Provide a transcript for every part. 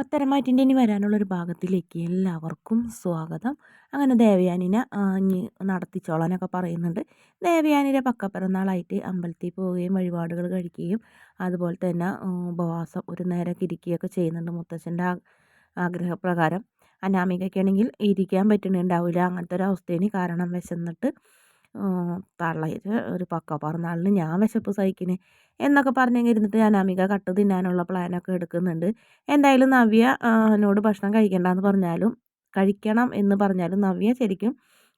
പത്തരമാറ്റിന്റെ ഇനി വരാനുള്ളൊരു ഭാഗത്തിലേക്ക് എല്ലാവർക്കും സ്വാഗതം. അങ്ങനെ ദേവയാനിനെ ഇനി നടത്തിച്ചോളാനൊക്കെ പറയുന്നുണ്ട്. ദേവയാനിയുടെ പക്കപ്പിറന്നാളായിട്ട് അമ്പലത്തിൽ പോവുകയും വഴിപാടുകൾ കഴിക്കുകയും അതുപോലെ തന്നെ ഉപവാസം ഒരു നേരം ഇരിക്കുകയൊക്കെ ചെയ്യുന്നുണ്ട് മുത്തച്ഛന്റെ ആഗ്രഹപ്രകാരം. അനാമികയ്ക്കാണെങ്കിൽ ഇരിക്കാൻ പറ്റുന്നുണ്ടാവില്ല. അങ്ങനത്തെ ഒരു കാരണം വിശന്നിട്ട് തള്ളയിട്ട് ഒരു പക്ക പറന്നാളിന് ഞാൻ വിശപ്പ് സഹിക്കണേ എന്നൊക്കെ പറഞ്ഞെങ്കിൽ ഇരുന്നിട്ട് ഞാൻ അമിക കട്ട് തിന്നാനുള്ള പ്ലാനൊക്കെ എടുക്കുന്നുണ്ട്. എന്തായാലും നവ്യ എന്നോട് ഭക്ഷണം കഴിക്കണ്ടെന്ന് പറഞ്ഞാലും കഴിക്കണം എന്ന് പറഞ്ഞാലും നവ്യ ശരിക്കും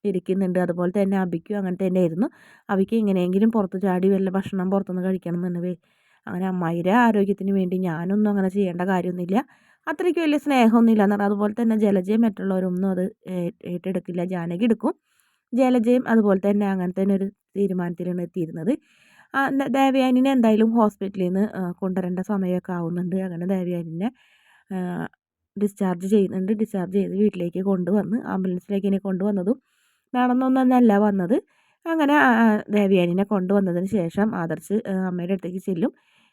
ഇരിക്കുന്നുണ്ട്. അതുപോലെ തന്നെ അബിക്കും അങ്ങനെ തന്നെ ആയിരുന്നു അബിക്ക് എങ്ങനെയെങ്കിലും പുറത്ത് ചാടി വല്ല ഭക്ഷണം പുറത്തുനിന്ന് കഴിക്കണം എന്നുണ്ട് അങ്ങനെ അമ്മായിരെ ആരോഗ്യത്തിന് വേണ്ടി ഞാനൊന്നും അങ്ങനെ ചെയ്യേണ്ട കാര്യമൊന്നുമില്ല. അത്രയ്ക്ക് വലിയ സ്നേഹമൊന്നുമില്ല എന്ന് അതുപോലെ തന്നെ ജലജയം മറ്റുള്ളവരൊന്നും അത് ഏറ്റെടുക്കില്ല. ജാനകി എടുക്കും. ജലജയും അതുപോലെ തന്നെ അങ്ങനെ തന്നെ ഒരു തീരുമാനത്തിലാണ് എത്തിയിരുന്നത്. ദേവയാനിനെ എന്തായാലും ഹോസ്പിറ്റലിൽ നിന്ന് കൊണ്ടുവരേണ്ട സമയമൊക്കെ ആവുന്നുണ്ട്. അങ്ങനെ ദേവയാനിനെ ഡിസ്ചാർജ് ചെയ്യുന്നുണ്ട്. ഡിസ്ചാർജ് ചെയ്ത് വീട്ടിലേക്ക് കൊണ്ടുവന്ന് ആംബുലൻസിലേക്ക് ഇനി കൊണ്ടുവന്നതും നടന്നൊന്നല്ല വന്നത്. അങ്ങനെ ദേവയാനിനെ കൊണ്ടുവന്നതിന് ശേഷം ആദർശ് അമ്മയുടെ അടുത്തേക്ക് ചെല്ലും.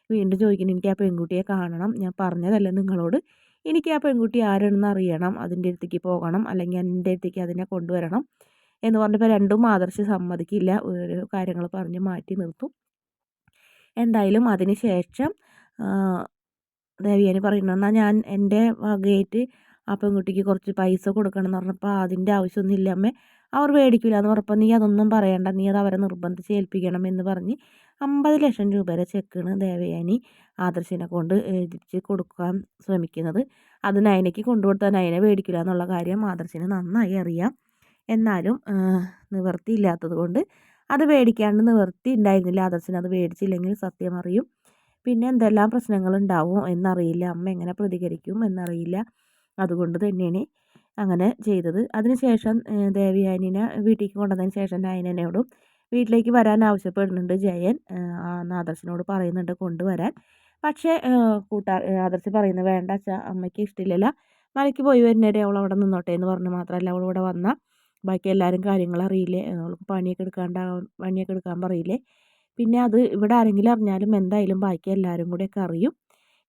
വീണ്ടും ചോദിക്കുന്നു എനിക്ക് ആ പെൺകുട്ടിയെ കാണണം. ഞാൻ പറഞ്ഞതല്ല നിങ്ങളോട്? എനിക്ക് ആ പെൺകുട്ടി ആരാണെന്ന് അറിയണം. അതിന്റെ അടുത്തേക്ക് പോകണം. അല്ലെങ്കിൽ എന്റെ അടുത്തേക്ക് അതിനെ കൊണ്ടുവരണം. എന്ന് പറഞ്ഞപ്പോൾ രണ്ടും ആദർശ് സമ്മതിക്കില്ല. ഓരോ കാര്യങ്ങൾ പറഞ്ഞ് മാറ്റി നിർത്തും. എന്തായാലും അതിന് ശേഷം ദേവിയാനി പറയുന്നു എന്നാൽ ഞാൻ എന്റെ വകയായിട്ട് ആ പെൺകുട്ടിക്ക് കുറച്ച് പൈസ കൊടുക്കണം എന്ന് പറഞ്ഞപ്പോൾ അതിന്റെ ആവശ്യമൊന്നുമില്ല അമ്മേ. അവർ മേടിക്കില്ല എന്ന് പറഞ്ഞപ്പോൾ നീ അതൊന്നും പറയണ്ട. നീ അത് അവരെ നിർബന്ധിച്ച് ഏൽപ്പിക്കണം എന്ന് പറഞ്ഞ് അമ്പത് ലക്ഷം രൂപയുടെ ചെക്കാണ് ദേവയാനി ആദർശിനെ കൊണ്ട് എഴുതിച്ച് കൊടുക്കാൻ ശ്രമിക്കുന്നത്. അത് നയനയ്ക്ക് കൊണ്ടുകൊടുത്താൽ നയനെ മേടിക്കില്ല എന്നുള്ള കാര്യം ആദർശിനെ നന്നായി അറിയാം. എന്നാലും നിവർത്തിയില്ലാത്തത് കൊണ്ട് അത് മേടിക്കാണ്ട് നിവൃത്തി ഉണ്ടായിരുന്നില്ല അദർശന അത് മേടിച്ചില്ലെങ്കിൽ സത്യം അറിയും. പിന്നെ എന്തെല്ലാം പ്രശ്നങ്ങളുണ്ടാവും എന്നറിയില്ല. അമ്മ എങ്ങനെ പ്രതികരിക്കും എന്നറിയില്ല. അതുകൊണ്ട് തന്നെയാണ് അങ്ങനെ ചെയ്തത്. അതിനുശേഷം ദേവിയാനിനെ വീട്ടിലേക്ക് കൊണ്ടുവന്നതിന് ശേഷം നയനനോടും വീട്ടിലേക്ക് വരാൻ ആവശ്യപ്പെടുന്നുണ്ട്. ജയൻ ആദർശനോട് പറയുന്നുണ്ട് കൊണ്ടുവരാൻ. പക്ഷേ കൂട്ടാ ആദർശ് പറയുന്നത് വേണ്ട അച്ഛാ അമ്മയ്ക്ക് ഇഷ്ടമില്ലല്ല മലയ്ക്ക് പോയി വരുന്നവരെ അവൾ അവിടെ നിന്നോട്ടെ എന്ന് പറഞ്ഞ് മാത്രമല്ല അവൾ ഇവിടെ വന്നാൽ ബാക്കി എല്ലാവരും കാര്യങ്ങൾ അറിയില്ലേ? അവൾക്ക് പണിയൊക്കെ എടുക്കാണ്ട് പണിയൊക്കെ എടുക്കാൻ പറയില്ലേ? പിന്നെ അത് ഇവിടെ ആരെങ്കിലും അറിഞ്ഞാലും എന്തായാലും ബാക്കി എല്ലാവരും കൂടെയൊക്കെ അറിയും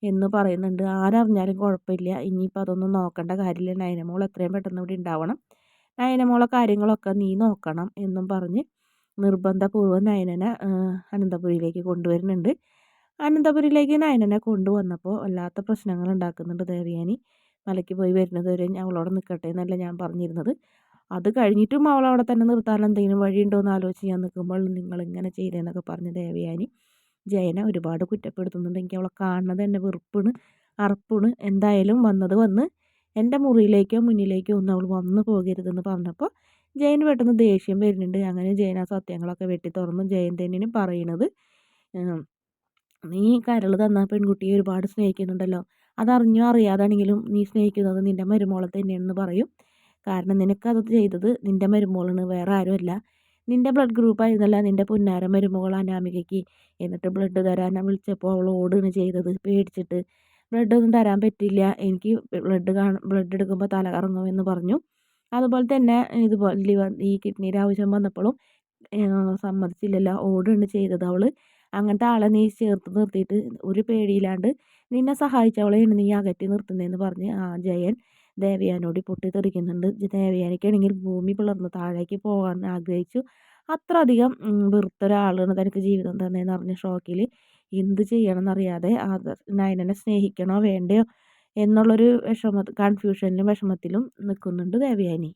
എന്ന് പറയുന്നുണ്ട്. ആരറിഞ്ഞാലും കുഴപ്പമില്ല. ഇനിയിപ്പോൾ അതൊന്നും നോക്കേണ്ട കാര്യമില്ല. നയനമോൾ എത്രയും പെട്ടെന്ന് ഇവിടെ ഉണ്ടാവണം. നയനമോളെ കാര്യങ്ങളൊക്കെ നീ നോക്കണം എന്നും പറഞ്ഞ് നിർബന്ധപൂർവം നയനനെ അനന്തപുരിയിലേക്ക് കൊണ്ടുവരുന്നുണ്ട്. അനന്തപുരിയിലേക്ക് നയനനെ കൊണ്ടുവന്നപ്പോൾ വല്ലാത്ത പ്രശ്നങ്ങൾ ഉണ്ടാക്കുന്നുണ്ട് ദേവയാനി. മലയ്ക്ക് പോയി വരുന്നത് വരെ അവളോട് നിൽക്കട്ടെ എന്നല്ല ഞാൻ പറഞ്ഞിരുന്നത്. അത് കഴിഞ്ഞിട്ടും അവൾ അവിടെ തന്നെ നിർത്താൻ എന്തെങ്കിലും വഴിയുണ്ടോ എന്ന് ആലോചിച്ച് ഞാൻ നിൽക്കുമ്പോൾ നിങ്ങൾ ഇങ്ങനെ ചെയ്തതെന്നൊക്കെ പറഞ്ഞ് ദേവയാനി ജയനെ ഒരുപാട് കുറ്റപ്പെടുത്തുന്നുണ്ട്. എനിക്ക് അവളെ കാണുന്നത് തന്നെ വെറുപ്പാണ് അറപ്പാണ്. എന്തായാലും വന്നത് വന്ന് എന്റെ മുറിയിലേക്കോ മുന്നിലേക്കോ ഒന്നും അവൾ വന്നു പോകരുതെന്ന് പറഞ്ഞപ്പോൾ ജയൻ പെട്ടെന്ന് ദേഷ്യം വരുന്നുണ്ട്. അങ്ങനെ ജയൻ ആ സത്യങ്ങളൊക്കെ വെട്ടി തുറന്ന് ജയൻ തന്നെയാണ് പറയണത്. നീ കരൾ തന്ന പെൺകുട്ടിയെ ഒരുപാട് സ്നേഹിക്കുന്നുണ്ടല്ലോ. അതറിഞ്ഞോ അറിയാതാണെങ്കിലും നീ സ്നേഹിക്കുന്നത് നിന്റെ മരുമോളെ തന്നെയാണെന്ന് പറയും. കാരണം നിനക്കത് ചെയ്തത് നിന്റെ മരുമോളാണ് വേറെ ആരുമല്ല. നിന്റെ ബ്ലഡ് ഗ്രൂപ്പ് ആയിരുന്നല്ല നിന്റെ പുന്നാര മരുമകൾ അനാമികയ്ക്ക്. എന്നിട്ട് ബ്ലഡ് തരാൻ വിളിച്ചപ്പോൾ അവൾ ഓടുകയാണ് ചെയ്തത് പേടിച്ചിട്ട്. ബ്ലഡ് ഒന്നും തരാൻ പറ്റില്ല എനിക്ക് ബ്ലഡ് കാണും ബ്ലഡ് എടുക്കുമ്പോൾ തല കറങ്ങുമെന്ന് പറഞ്ഞു. അതുപോലെ തന്നെ ഇതുപോലെ ലിവർ ഈ കിഡ്നിയുടെ ആവശ്യം വന്നപ്പോഴും സമ്മതിച്ചില്ലല്ലോ. ഓടുകയാണ് ചെയ്തത് അവൾ അങ്ങനത്തെ ആളെ നീ ചേർത്ത് നിർത്തിയിട്ട് ഒരു പേടിയില്ലാണ്ട് നിന്നെ സഹായിച്ചവളെയാണ് നീ അകറ്റി നിർത്തുന്നതെന്ന് പറഞ്ഞ് ആ ജയൻ ദേവയാനോട് പൊട്ടിത്തെറിക്കുന്നുണ്ട്. ദേവയാനിക്കാണെങ്കിൽ ഭൂമി പിളർന്ന് താഴേക്ക് പോകാൻ ആഗ്രഹിച്ചു. അത്ര അധികം വെറുത്തൊരാളാണ് തനിക്ക് ജീവിതം തന്നെയെന്ന് പറഞ്ഞ ഷോക്കിൽ എന്ത് ചെയ്യണം എന്നറിയാതെ നയനനെ സ്നേഹിക്കണോ വേണ്ടയോ? എന്നുള്ളൊരു വിഷമ കൺഫ്യൂഷനിലും വിഷമത്തിലും നിൽക്കുന്നുണ്ട് ദേവയാനി.